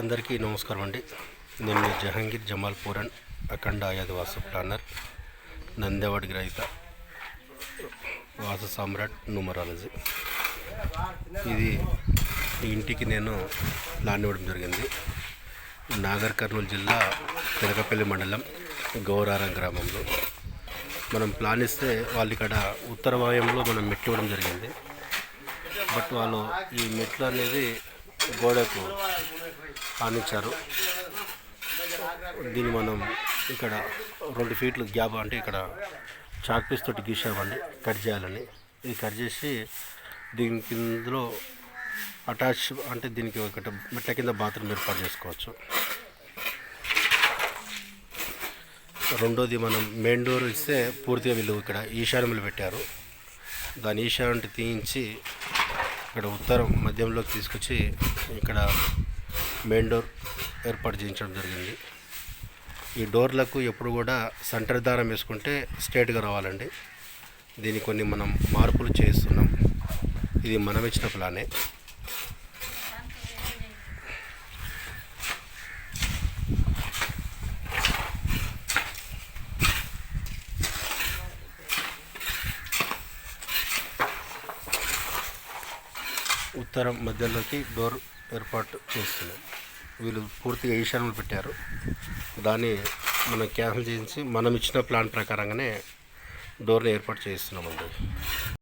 అందరికీ నమస్కారం అండి. నేను జహంగీర్ జహాంగీర్ జమాల్ పూరన్ అఖండ ఆయాదివాస ప్లానర్ నందేవాడి గ్రహీత వాస సామ్రాట్ న్యూమరాలజీ ఇది ఇంటికి నేను ప్లాన్ ఇవ్వడం జరిగింది. నాగర్ కర్నూలు జిల్లా తిరగపల్లి మండలం గౌరారం గ్రామంలో. మనం ప్లాన్ ఇస్తే వాళ్ళు ఇక్కడ ఉత్తర వాయంలో మనం మెట్లు ఇవ్వడం జరిగింది. బట్ వాళ్ళు ఈ మెట్లు అనేది గోడకు ఆనించారు దీన్ని మనం ఇక్కడ రెండు ఫీట్లు గ్యాప్ అంటే ఇక్కడ చాక్ పీస్ తోటి గీసామండి కట్ చేయాలని. ఇది కట్ చేసి దీని కిందలో అటాచ్ అంటే దీనికి ఒకటి మెట్ల కింద బాత్రూమ్ ఏర్పాటు చేసుకోవచ్చు. రెండోది మనం మెయిన్ డోర్ ఇస్తే పూర్తిగా వీళ్ళు ఇక్కడ ఈశాన్యములు పెట్టారు. దాని ఈశాన్యం తీయించి ఇక్కడ ఉత్తరం మధ్యంలోకి తీసుకొచ్చి ఇక్కడ మెయిన్ డోర్ ఏర్పాటు చేయించడం జరిగింది. ఈ డోర్లకు ఎప్పుడు కూడా సెంటర్ దారం వేసుకుంటే స్ట్రేట్గా రావాలండి. దీన్ని కొన్ని మనం మార్పులు చేస్తున్నాం. ఇది మనం ఇచ్చిన ప్లానే. ఉత్తరం మధ్యలోకి డోర్ ఏర్పాటు చేస్తున్నాం వీళ్ళు పూర్తిగా ఈశాన్యలు పెట్టారు. దాన్ని మనం క్యాన్సిల్ చేసి మనం ఇచ్చిన ప్లాన్ ప్రకారంగానే డోర్ని ఏర్పాటు చేస్తున్నామండి.